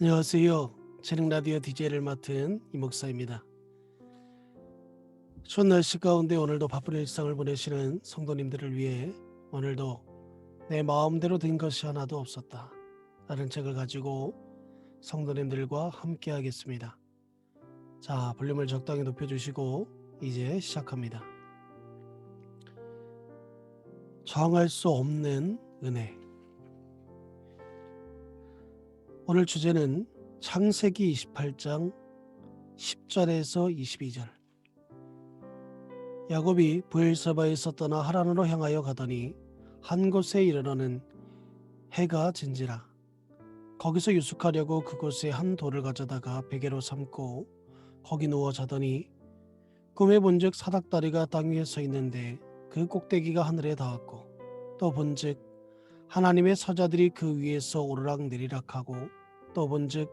안녕하세요. 재능 라디오 DJ를 맡은 이 목사입니다. 추운 날씨 가운데 오늘도 바쁜 일상을 보내시는 성도님들을 위해 오늘도 내 마음대로 된 것이 하나도 없었다. 라는 책을 가지고 성도님들과 함께 하겠습니다. 자, 볼륨을 적당히 높여주시고 이제 시작합니다. 정할 수 없는 은혜. 오늘 주제는 창세기 28장 10절에서 22절. 야곱이 부엘사바에서 떠나 하란으로 향하여 가더니 한 곳에 이르러는 해가 진지라. 거기서 유숙하려고 그곳에 한 돌을 가져다가 베개로 삼고 거기 누워 자더니 꿈에 본즉 사닥다리가 땅 위에 서 있는데 그 꼭대기가 하늘에 닿았고 또 본즉 하나님의 사자들이 그 위에서 오르락 내리락하고 또 본즉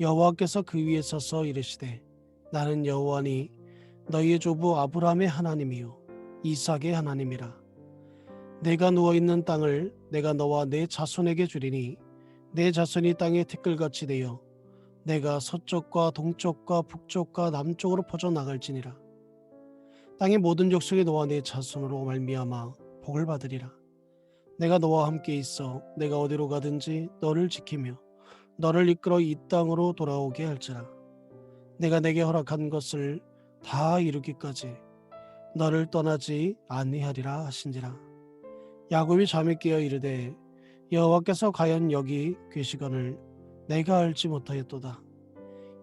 여호와께서 그 위에 서서 이르시되 나는 여호와니 너희의 조부 아브라함의 하나님이요 이삭의 하나님이라. 내가 누워 있는 땅을 내가 너와 내 자손에게 주리니 내 자손이 땅의 티끌같이 되어 내가 서쪽과 동쪽과 북쪽과 남쪽으로 퍼져 나갈지니라. 땅의 모든 족속이 너와 내 자손으로 말미암아 복을 받으리라. 내가 너와 함께 있어 내가 어디로 가든지 너를 지키며 너를 이끌어 이 땅으로 돌아오게 할지라. 내가 내게 허락한 것을 다 이루기까지 너를 떠나지 아니하리라 하신지라. 야곱이 잠에 깨어 이르되 여호와께서 과연 여기 계시거늘 내가 알지 못하였도다.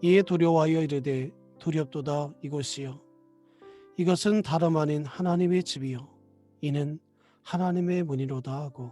이에 두려워하여 이르되 두렵도다 이곳이요 이것은 다름 아닌 하나님의 집이요. 이는 하나님의 문이로다 하고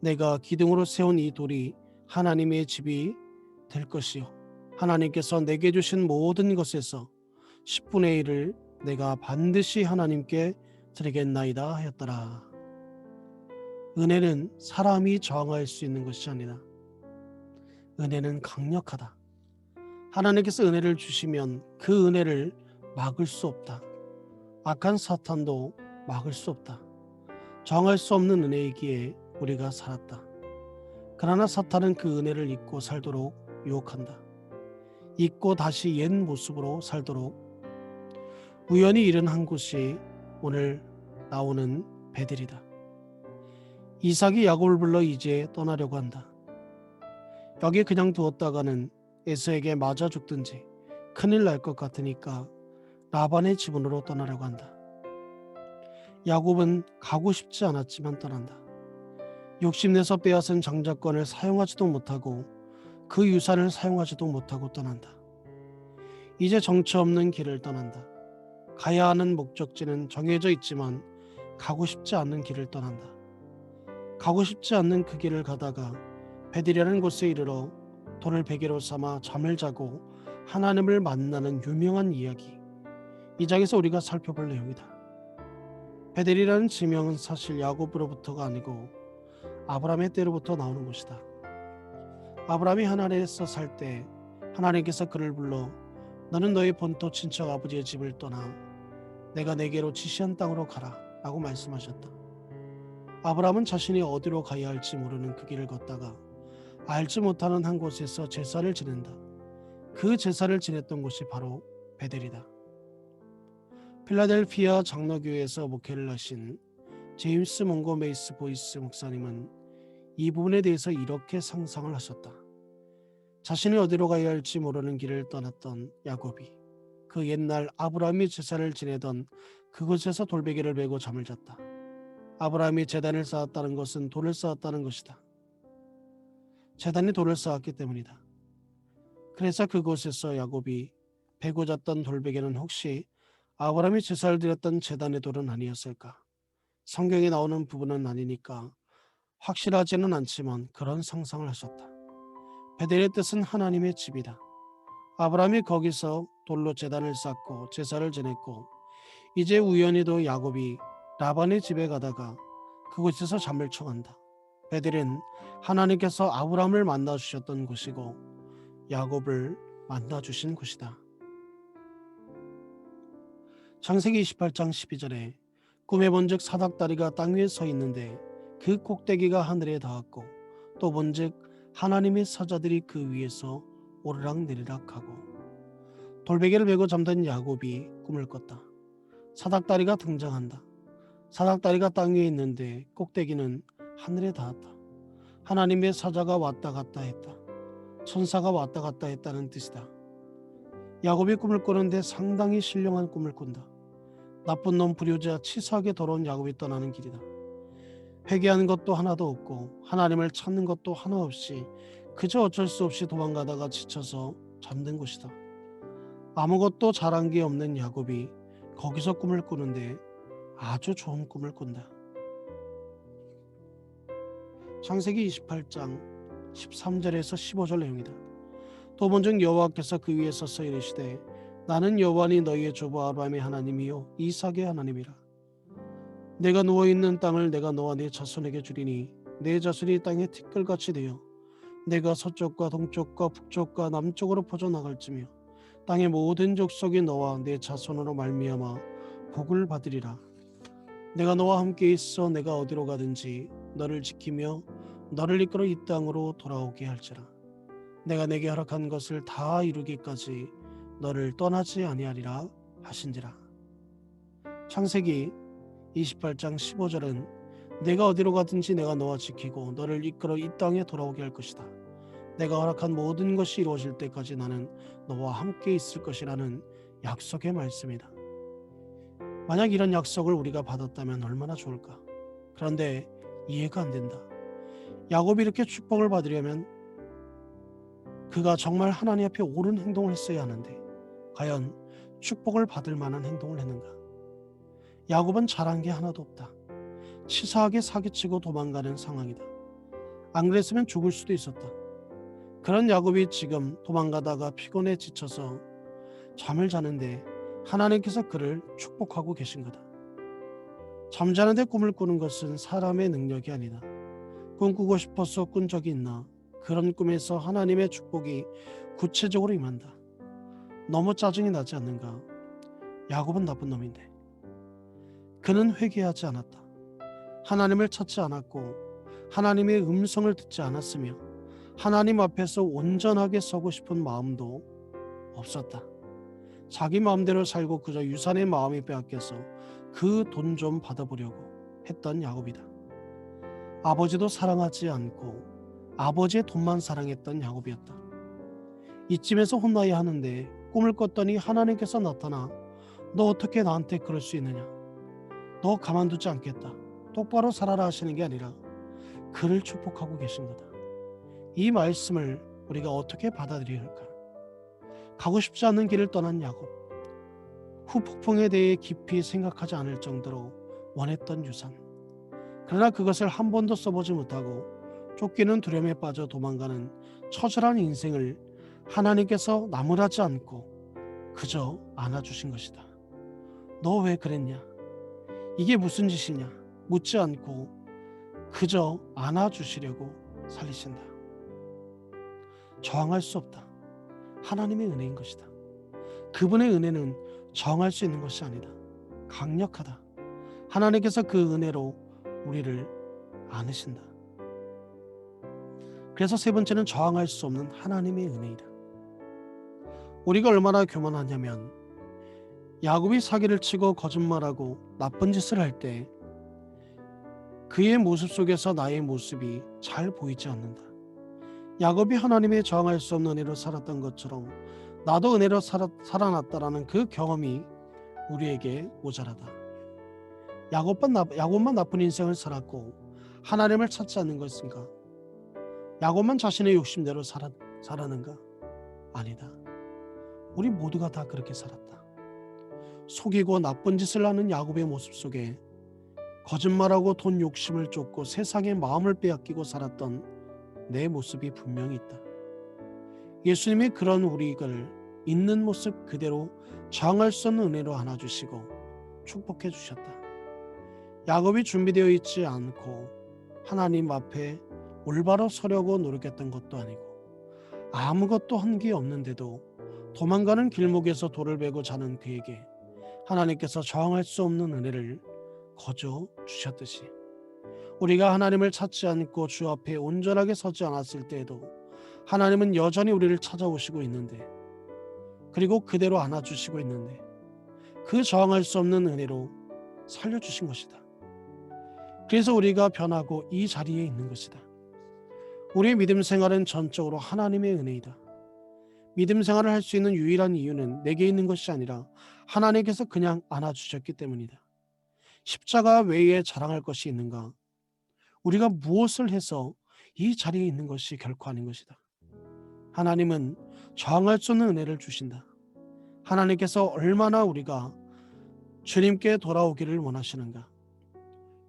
내가 기둥으로 세운 이 돌이 하나님의 집이 될 것이요 하나님께서 내게 주신 모든 것에서 10분의 1을 내가 반드시 하나님께 드리겠나이다 하였더라. 은혜는 사람이 저항할 수 있는 것이 아니다. 은혜는 강력하다. 하나님께서 은혜를 주시면 그 은혜를 막을 수 없다. 악한 사탄도 막을 수 없다. 정할 수 없는 은혜이기에 우리가 살았다. 그러나 사탄은 그 은혜를 잊고 살도록 유혹한다. 잊고 다시 옛 모습으로 살도록 우연히 이른 한 곳이 오늘 나오는 베델이다. 이삭이 야곱을 불러 이제 떠나려고 한다. 여기 그냥 두었다가는 에서에게 맞아 죽든지 큰일 날 것 같으니까 라반의 지분으로 떠나려고 한다. 야곱은 가고 싶지 않았지만 떠난다. 욕심내서 빼앗은 장자권을 사용하지도 못하고 그 유산을 사용하지도 못하고 떠난다. 이제 정처 없는 길을 떠난다. 가야 하는 목적지는 정해져 있지만 가고 싶지 않는 길을 떠난다. 가고 싶지 않는 그 길을 가다가 베들이라는 곳에 이르러 돌을 베개로 삼아 잠을 자고 하나님을 만나는 유명한 이야기. 이 장에서 우리가 살펴볼 내용이다. 베델이라는 지명은 사실 야곱으로부터가 아니고 아브라함의 때로부터 나오는 것이다. 아브라함이 하나님에서 살 때 하나님께서 그를 불러 너는 너의 본토 친척 아버지의 집을 떠나 내가 내게로 지시한 땅으로 가라 라고 말씀하셨다. 아브라함은 자신이 어디로 가야 할지 모르는 그 길을 걷다가 알지 못하는 한 곳에서 제사를 지낸다. 그 제사를 지냈던 곳이 바로 베델이다. 필라델피아 장로교회에서 목회를 하신 제임스 몽고 메이스 보이스 목사님은 이 부분에 대해서 이렇게 상상을 하셨다. 자신이 어디로 가야 할지 모르는 길을 떠났던 야곱이 그 옛날 아브라함이 제사를 지내던 그곳에서 돌베개를 베고 잠을 잤다. 아브라함이 재단을 쌓았다는 것은 돌을 쌓았다는 것이다. 재단이 돌을 쌓았기 때문이다. 그래서 그곳에서 야곱이 베고 잤던 돌베개는 혹시 아브라함이 제사를 드렸던 재단의 돌은 아니었을까? 성경에 나오는 부분은 아니니까 확실하지는 않지만 그런 상상을 하셨다. 베델의 뜻은 하나님의 집이다. 아브라함이 거기서 돌로 제단을 쌓고 제사를 지냈고 이제 우연히도 야곱이 라반의 집에 가다가 그곳에서 잠을 청한다. 베델은 하나님께서 아브라함을 만나 주셨던 곳이고 야곱을 만나 주신 곳이다. 창세기 28장 12절에 꿈에 본즉 사닥다리가 땅 위에 서 있는데 그 꼭대기가 하늘에 닿았고 또 본즉 하나님의 사자들이 그 위에서 오르락 내리락 하고 돌베개를 메고 잠든 야곱이 꿈을 꿨다. 사닥다리가 등장한다. 사닥다리가 땅 위에 있는데 꼭대기는 하늘에 닿았다. 하나님의 사자가 왔다 갔다 했다. 천사가 왔다 갔다 했다는 뜻이다. 야곱이 꿈을 꾸는데 상당히 신령한 꿈을 꾼다. 나쁜 놈 불효자 치사하게 더러운 야곱이 떠나는 길이다. 회개하는 것도 하나도 없고 하나님을 찾는 것도 하나 없이 그저 어쩔 수 없이 도망가다가 지쳐서 잠든 곳이다. 아무것도 잘한 게 없는 야곱이 거기서 꿈을 꾸는데 아주 좋은 꿈을 꾼다. 창세기 28장 13절에서 15절 내용이다. 또 본즉 여호와께서 그 위에 서서 이르시되 나는 여호와니 너희의 조부 아브라함의 하나님이요 이삭의 하나님이라. 내가 누워 있는 땅을 내가 너와 네 자손에게 주리니 내 자손이 땅의 티끌같이 되어 내가 서쪽과 동쪽과 북쪽과 남쪽으로 퍼져 나갈지며 땅의 모든 족속이 너와 내 자손으로 말미암아 복을 받으리라. 내가 너와 함께 있어 내가 어디로 가든지 너를 지키며 너를 이끌어 이 땅으로 돌아오게 할지라. 내가 내게 허락한 것을 다 이루기까지 너를 떠나지 아니하리라 하신지라. 창세기 28장 15절은 내가 어디로 가든지 내가 너와 지키고 너를 이끌어 이 땅에 돌아오게 할 것이다. 내가 허락한 모든 것이 이루어질 때까지 나는 너와 함께 있을 것이라는 약속의 말씀이다. 만약 이런 약속을 우리가 받았다면 얼마나 좋을까? 그런데 이해가 안 된다. 야곱이 이렇게 축복을 받으려면 그가 정말 하나님 앞에 옳은 행동을 했어야 하는데 과연 축복을 받을 만한 행동을 했는가? 야곱은 잘한 게 하나도 없다. 치사하게 사기치고 도망가는 상황이다. 안 그랬으면 죽을 수도 있었다. 그런 야곱이 지금 도망가다가 피곤해 지쳐서 잠을 자는데 하나님께서 그를 축복하고 계신 거다. 잠자는데 꿈을 꾸는 것은 사람의 능력이 아니다. 꿈꾸고 싶어서 꾼 적이 있나? 그런 꿈에서 하나님의 축복이 구체적으로 임한다. 너무 짜증이 나지 않는가? 야곱은 나쁜 놈인데. 그는 회개하지 않았다. 하나님을 찾지 않았고 하나님의 음성을 듣지 않았으며 하나님 앞에서 온전하게 서고 싶은 마음도 없었다. 자기 마음대로 살고 그저 유산의 마음이 빼앗겨서 그 돈 좀 받아보려고 했던 야곱이다. 아버지도 사랑하지 않고 아버지의 돈만 사랑했던 야곱이었다. 이쯤에서 혼나야 하는데 꿈을 꿨더니 하나님께서 나타나 너 어떻게 나한테 그럴 수 있느냐? 너 가만두지 않겠다. 똑바로 살아라 하시는 게 아니라 그를 축복하고 계신 거다. 이 말씀을 우리가 어떻게 받아들여야 할까? 가고 싶지 않은 길을 떠난 야곱. 후폭풍에 대해 깊이 생각하지 않을 정도로 원했던 유산. 그러나 그것을 한 번도 써보지 못하고 쫓기는 두려움에 빠져 도망가는 처절한 인생을 하나님께서 나무라지 않고 그저 안아주신 것이다. 너 왜 그랬냐? 이게 무슨 짓이냐? 묻지 않고 그저 안아주시려고 살리신다. 저항할 수 없다. 하나님의 은혜인 것이다. 그분의 은혜는 저항할 수 있는 것이 아니다. 강력하다. 하나님께서 그 은혜로 우리를 안으신다. 그래서 세 번째는 저항할 수 없는 하나님의 은혜이다. 우리가 얼마나 교만하냐면 야곱이 사기를 치고 거짓말하고 나쁜 짓을 할 때 그의 모습 속에서 나의 모습이 잘 보이지 않는다. 야곱이 하나님의 저항할 수 없는 은혜로 살았던 것처럼 나도 은혜로 살아, 살아났다라는 그 경험이 우리에게 모자라다. 야곱만, 나, 야곱만 나쁜 인생을 살았고 하나님을 찾지 않는 것인가? 야곱만 자신의 욕심대로 살았, 살았는가? 아니다. 우리 모두가 다 그렇게 살았다. 속이고 나쁜 짓을 하는 야곱의 모습 속에 거짓말하고 돈 욕심을 쫓고 세상의 마음을 빼앗기고 살았던 내 모습이 분명히 있다. 예수님이 그런 우리를 있는 모습 그대로 저항할 수 없는 은혜로 안아주시고 축복해 주셨다. 야곱이 준비되어 있지 않고 하나님 앞에 올바로 서려고 노력했던 것도 아니고 아무것도 한 게 없는데도 도망가는 길목에서 돌을 베고 자는 그에게 하나님께서 저항할 수 없는 은혜를 거저 주셨듯이 우리가 하나님을 찾지 않고 주 앞에 온전하게 서지 않았을 때에도 하나님은 여전히 우리를 찾아오시고 있는데 그리고 그대로 안아주시고 있는데 그 저항할 수 없는 은혜로 살려주신 것이다. 그래서 우리가 변하고 이 자리에 있는 것이다. 우리의 믿음 생활은 전적으로 하나님의 은혜이다. 믿음 생활을 할 수 있는 유일한 이유는 내게 있는 것이 아니라 하나님께서 그냥 안아주셨기 때문이다. 십자가 외에 자랑할 것이 있는가? 우리가 무엇을 해서 이 자리에 있는 것이 결코 아닌 것이다. 하나님은 저항할 수 없는 은혜를 주신다. 하나님께서 얼마나 우리가 주님께 돌아오기를 원하시는가?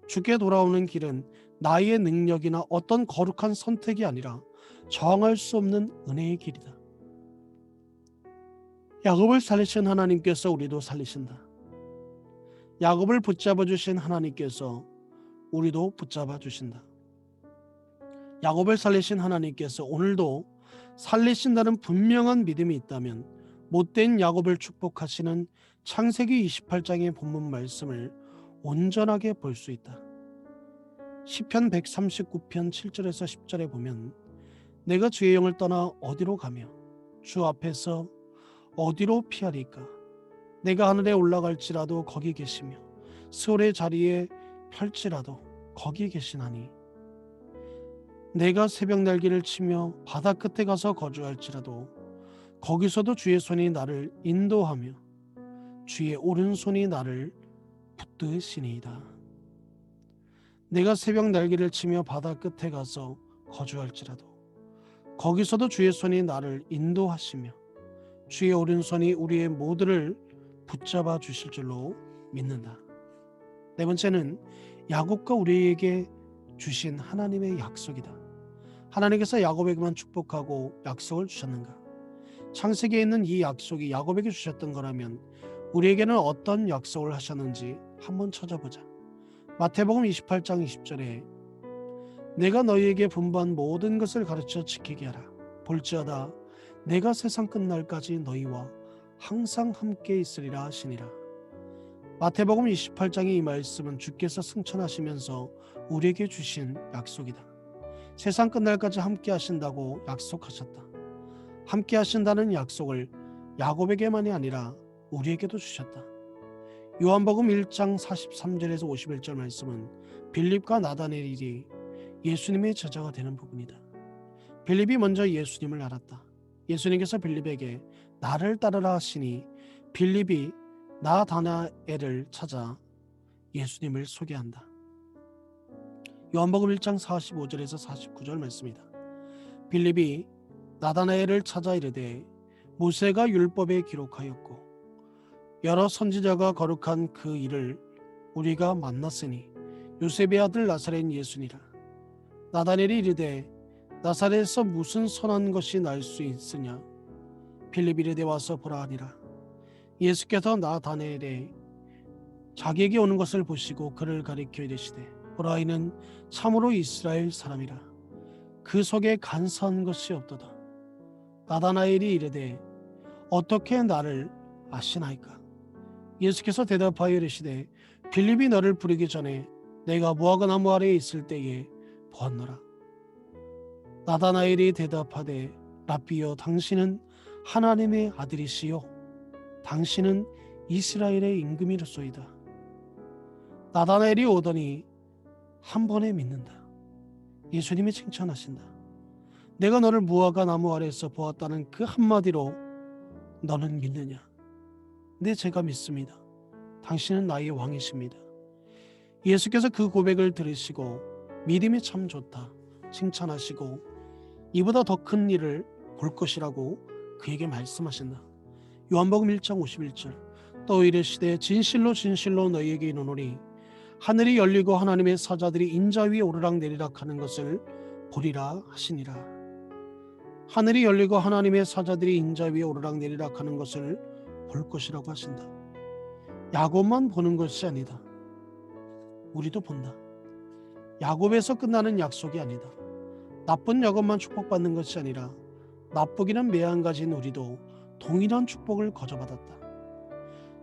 주께 돌아오는 길은 나의 능력이나 어떤 거룩한 선택이 아니라 저항할 수 없는 은혜의 길이다. 야곱을 살리신 하나님께서 우리도 살리신다. 야곱을 붙잡아 주신 하나님께서 우리도 붙잡아 주신다. 야곱을 살리신 하나님께서 오늘도 살리신다는 분명한 믿음이 있다면 못된 야곱을 축복하시는 창세기 28장의 본문 말씀을 온전하게 볼 수 있다. 시편 139편 7절에서 10절에 보면 내가 주의 영을 떠나 어디로 가며 주 앞에서 어디로 피하리까 내가 하늘에 올라갈지라도 거기 계시며 스올의 자리에 펼지라도 거기 계시나니 내가 새벽 날개를 치며 바다 끝에 가서 거주할지라도 거기서도 주의 손이 나를 인도하며 주의 오른손이 나를 붙드시니이다. 내가 새벽 날개를 치며 바다 끝에 가서 거주할지라도 거기서도 주의 손이 나를 인도하시며 주의 오른손이 우리의 모두를 붙잡아 주실 줄로 믿는다. 네 번째는 야곱과 우리에게 주신 하나님의 약속이다. 하나님께서 야곱에게만 축복하고 약속을 주셨는가? 창세기에 있는 이 약속이 야곱에게 주셨던 거라면 우리에게는 어떤 약속을 하셨는지 한번 찾아보자. 마태복음 28장 20절에 내가 너희에게 분부한 모든 것을 가르쳐 지키게 하라. 볼지어다 내가 세상 끝날까지 너희와 항상 함께 있으리라 하시니라. 마태복음 28장의 이 말씀은 주께서 승천하시면서 우리에게 주신 약속이다. 세상 끝날까지 함께 하신다고 약속하셨다. 함께 하신다는 약속을 야곱에게만이 아니라 우리에게도 주셨다. 요한복음 1장 43절에서 51절 말씀은 빌립과 나다넬이 예수님의 제자가 되는 부분이다. 빌립이 먼저 예수님을 알았다. 예수님께서 빌립에게 나를 따르라 하시니 빌립이 나다나엘을 찾아 예수님을 소개한다. 요한복음 1장 45절에서 49절 말씀이다. 빌립이 나다나엘을 찾아 이르되 모세가 율법에 기록하였고 여러 선지자가 거룩한 그 일을 우리가 만났으니 요셉의 아들 나사렛 예수니라. 나다넬이 이르되 나사렛에서 무슨 선한 것이 날 수 있으냐? 이르되 와서 보라 하니라. 예수께서 나다넬에 자기에게 오는 것을 보시고 그를 가리켜 이르시되 보라 이는 참으로 이스라엘 사람이라. 그 속에 간사한 것이 없도다. 나다나엘이 이르되 어떻게 나를 아시나이까? 예수께서 대답하여 이르시되 빌립이 너를 부르기 전에 내가 무화과 나무 아래에 있을 때에 보았노라. 나다나엘이 대답하되 라비여 당신은 하나님의 아들이시요 당신은 이스라엘의 임금이로소이다. 나다나엘이 오더니 한 번에 믿는다. 예수님이 칭찬하신다. 내가 너를 무화과 나무 아래에서 보았다는 그 한마디로 너는 믿느냐? 네, 제가 믿습니다. 당신은 나의 왕이십니다. 예수께서 그 고백을 들으시고 믿음이 참 좋다 칭찬하시고 이보다 더 큰 일을 볼 것이라고 그에게 말씀하신다. 요한복음 1장 51절 또 이르시되 진실로 진실로 너희에게 이르노니 하늘이 열리고 하나님의 사자들이 인자 위에 오르락 내리락 하는 것을 보리라 하시니라. 하늘이 열리고 하나님의 사자들이 인자 위에 오르락 내리락 하는 것을 볼 것이라고 하신다. 야곱만 보는 것이 아니다. 우리도 본다. 야곱에서 끝나는 약속이 아니다. 나쁜 야곱만 축복받는 것이 아니라 나쁘기는 매한 가지인 우리도 동일한 축복을 거저받았다.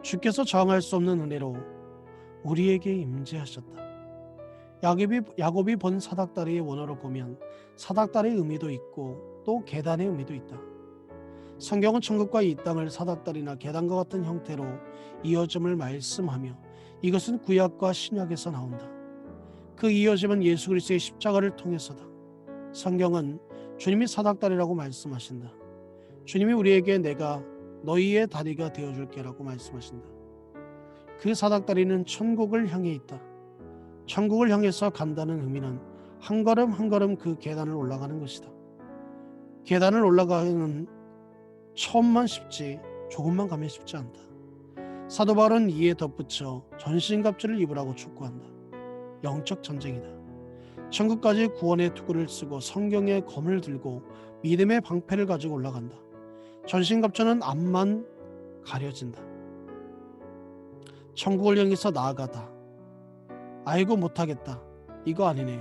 주께서 저항할 수 없는 은혜로 우리에게 임재하셨다. 야곱이, 야곱이 본 사닥다리의 원어로 보면 사닥다리의 의미도 있고 또 계단의 의미도 있다. 성경은 천국과 이 땅을 사닥다리나 계단과 같은 형태로 이어짐을 말씀하며 이것은 구약과 신약에서 나온다. 그 이어짐은 예수 그리스도의 십자가를 통해서다. 성경은 주님이 사닥다리라고 말씀하신다. 주님이 우리에게 내가 너희의 다리가 되어줄게라고 말씀하신다. 그 사닥다리는 천국을 향해 있다. 천국을 향해서 간다는 의미는 한 걸음 한 걸음 그 계단을 올라가는 것이다. 계단을 올라가는 처음만 쉽지 조금만 가면 쉽지 않다. 사도 바울은 이에 덧붙여 전신갑주를 입으라고 촉구한다. 영적 전쟁이다. 천국까지 구원의 투구를 쓰고 성경의 검을 들고 믿음의 방패를 가지고 올라간다. 전신갑주는 앞만 가려진다. 천국을 향해서 나아가다. 아이고 못하겠다. 이거 아니네.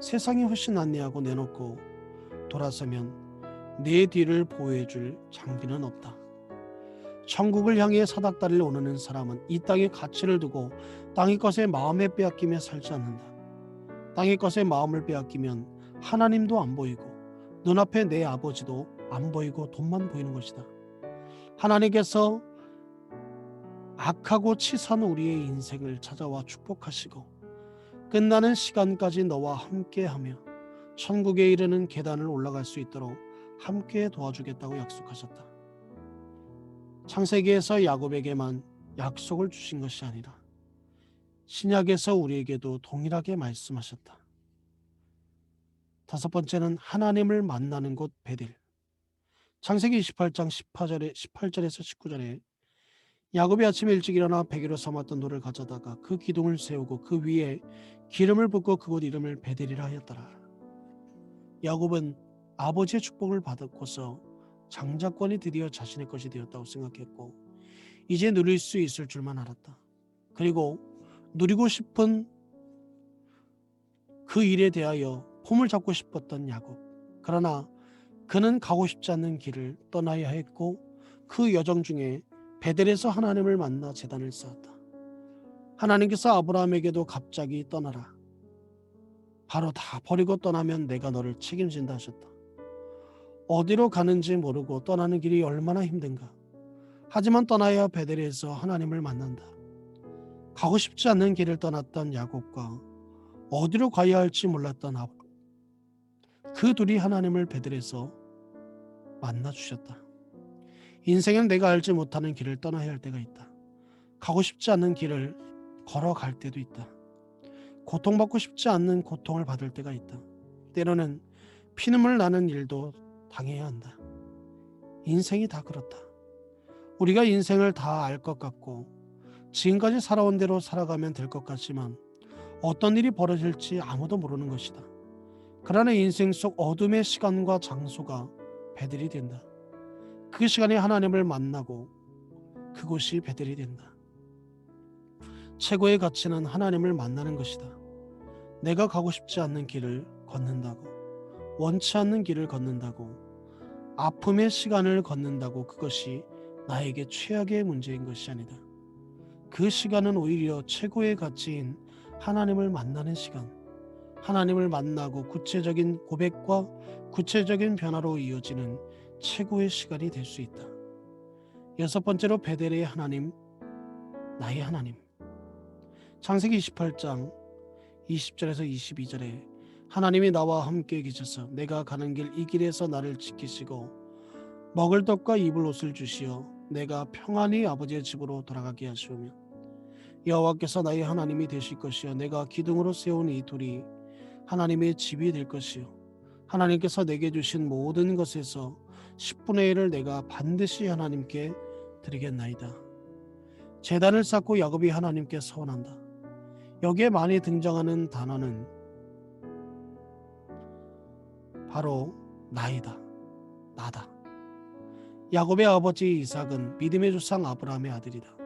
세상이 훨씬 낫네 하고 내놓고 돌아서면 내 뒤를 보호해줄 장비는 없다. 천국을 향해 사닥다리를 오르는 사람은 이 땅의 가치를 두고 땅의 것에 마음에 빼앗기며 살지 않는다. 땅의 것에 마음을 빼앗기면 하나님도 안 보이고 눈앞에 내 아버지도 안 보이고 돈만 보이는 것이다. 하나님께서 악하고 치산 우리의 인생을 찾아와 축복하시고 끝나는 시간까지 너와 함께하며 천국에 이르는 계단을 올라갈 수 있도록 함께 도와주겠다고 약속하셨다. 창세기에서 야곱에게만 약속을 주신 것이 아니라 신약에서 우리에게도 동일하게 말씀하셨다. 다섯 번째는 하나님을 만나는 곳 베델. 창세기 28장 18절에 18절에서 19절에 야곱이 아침 일찍 일어나 베개로 삼았던 돌을 가져다가 그 기둥을 세우고 그 위에 기름을 붓고 그곳 이름을 베델이라 하였더라. 야곱은 아버지의 축복을 받았고서 장자권이 드디어 자신의 것이 되었다고 생각했고 이제 누릴 수 있을 줄만 알았다. 그리고 누리고 싶은 그 일에 대하여 폼을 잡고 싶었던 야곱. 그러나 그는 가고 싶지 않는 길을 떠나야 했고 그 여정 중에 베델에서 하나님을 만나 재단을 쌓았다. 하나님께서 아브라함에게도 갑자기 떠나라. 바로 다 버리고 떠나면 내가 너를 책임진다 하셨다. 어디로 가는지 모르고 떠나는 길이 얼마나 힘든가. 하지만 떠나야 베델에서 하나님을 만난다. 가고 싶지 않는 길을 떠났던 야곱과 어디로 가야 할지 몰랐던 아브. 그 둘이 하나님을 베델에서 만나 주셨다. 인생은 내가 알지 못하는 길을 떠나야 할 때가 있다. 가고 싶지 않은 길을 걸어갈 때도 있다. 고통받고 싶지 않는 고통을 받을 때가 있다. 때로는 피눈물 나는 일도 당해야 한다. 인생이 다 그렇다. 우리가 인생을 다 알 것 같고 지금까지 살아온 대로 살아가면 될 것 같지만 어떤 일이 벌어질지 아무도 모르는 것이다. 그러나 인생 속 어둠의 시간과 장소가 베들이 된다. 그 시간에 하나님을 만나고 그곳이 베들이 된다. 최고의 가치는 하나님을 만나는 것이다. 내가 가고 싶지 않는 길을 걷는다고, 원치 않는 길을 걷는다고, 아픔의 시간을 걷는다고 그것이 나에게 최악의 문제인 것이 아니다. 그 시간은 오히려 최고의 가치인 하나님을 만나는 시간, 하나님을 만나고 구체적인 고백과 구체적인 변화로 이어지는 최고의 시간이 될 수 있다. 여섯 번째로 베델의 하나님, 나의 하나님. 창세기 28장 20절에서 22절에 하나님이 나와 함께 계셔서 내가 가는 길 이 길에서 나를 지키시고 먹을 떡과 입을 옷을 주시어 내가 평안히 아버지의 집으로 돌아가게 하시오며 여호와께서 나의 하나님이 되실 것이요 내가 기둥으로 세운 이 돌이 하나님의 집이 될 것이요 하나님께서 내게 주신 모든 것에서 10분의 1을 내가 반드시 하나님께 드리겠나이다. 재단을 쌓고 야곱이 하나님께 서원한다. 여기에 많이 등장하는 단어는 바로 나이다. 나다. 야곱의 아버지 이삭은 믿음의 조상 아브라함의 아들이다.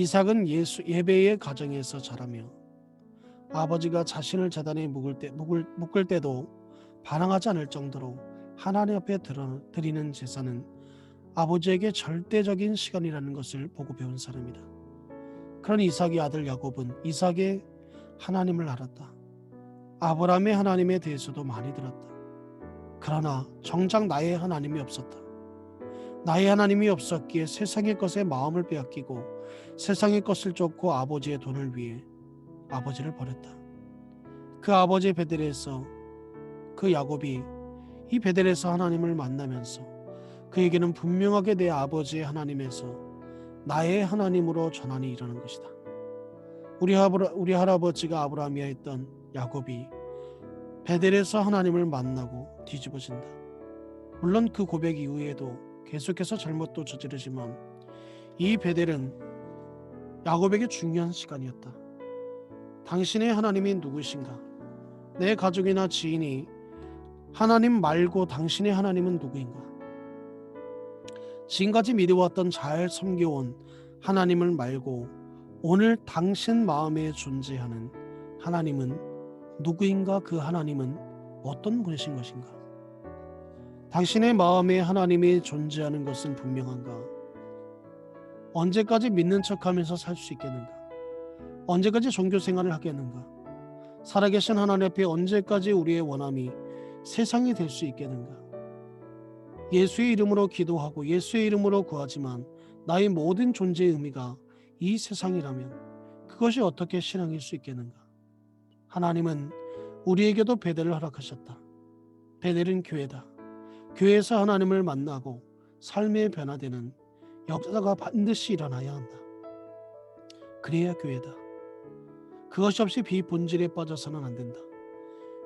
이삭은 예수 예배의 가정에서 자라며 아버지가 자신을 재단에 묵을 때 묵을, 묶을 때도 반항하지 않을 정도로 하나님 앞에 드러, 드리는 제사는 아버지에게 절대적인 시간이라는 것을 보고 배운 사람이다. 그런 이삭의 아들 야곱은 이삭의 하나님을 알았다. 아브라함의 하나님에 대해서도 많이 들었다. 그러나 정작 나의 하나님이 없었다. 나의 하나님이 없었기에 세상의 것에 마음을 빼앗기고 세상의 것을 쫓고 아버지의 돈을 위해 아버지를 버렸다. 그 아버지 베델에서 그 야곱이 이 베델에서 하나님을 만나면서 그에게는 분명하게 내 아버지의 하나님에서 나의 하나님으로 전환이 일어난 것이다. 우리, 아브라, 우리 할아버지가 아브라함이야 했던 야곱이 베델에서 하나님을 만나고 뒤집어진다. 물론 그 고백 이후에도 계속해서 잘못도 저지르지만 이 베델은 야곱에게 중요한 시간이었다. 당신의 하나님이 누구신가? 내 가족이나 지인이 하나님 말고 당신의 하나님은 누구인가? 지금까지 믿어왔던 잘 섬겨온 하나님을 말고 오늘 당신 마음에 존재하는 하나님은 누구인가? 그 하나님은 어떤 분이신 것인가? 당신의 마음에 하나님이 존재하는 것은 분명한가? 언제까지 믿는 척하면서 살 수 있겠는가? 언제까지 종교 생활을 하겠는가? 살아계신 하나님 앞에 언제까지 우리의 원함이 세상이 될 수 있겠는가? 예수의 이름으로 기도하고 예수의 이름으로 구하지만 나의 모든 존재의 의미가 이 세상이라면 그것이 어떻게 신앙일 수 있겠는가? 하나님은 우리에게도 베델을 허락하셨다. 베델은 교회다. 교회에서 하나님을 만나고 삶의 변화되는 역사가 반드시 일어나야 한다. 그래야 교회다. 그것이 없이 비본질에 빠져서는 안 된다.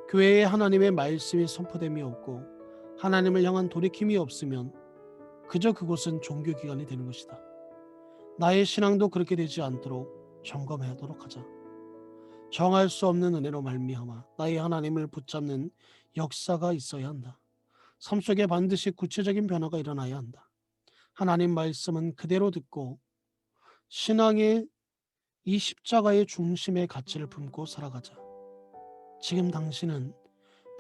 교회에 하나님의 말씀이 선포됨이 없고 하나님을 향한 돌이킴이 없으면 그저 그곳은 종교기관이 되는 것이다. 나의 신앙도 그렇게 되지 않도록 점검하도록 하자. 정할 수 없는 은혜로 말미암아 나의 하나님을 붙잡는 역사가 있어야 한다. 삶 속에 반드시 구체적인 변화가 일어나야 한다. 하나님 말씀은 그대로 듣고 신앙의 이 십자가의 중심의 가치를 품고 살아가자. 지금 당신은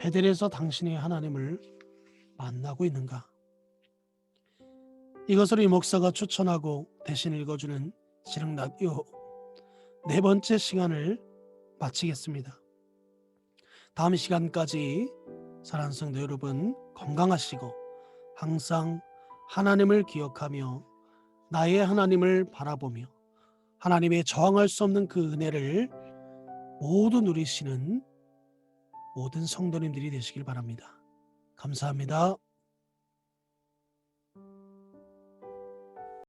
베델에서 당신의 하나님을 만나고 있는가? 이것으로 이 목사가 추천하고 대신 읽어주는 지릉락교 네 번째 시간을 마치겠습니다. 다음 시간까지 사랑하는 성도 여러분 건강하시고 항상 하나님을 기억하며 나의 하나님을 바라보며 하나님의 저항할 수 없는 그 은혜를 모두 누리시는 모든 성도님들이 되시길 바랍니다. 감사합니다.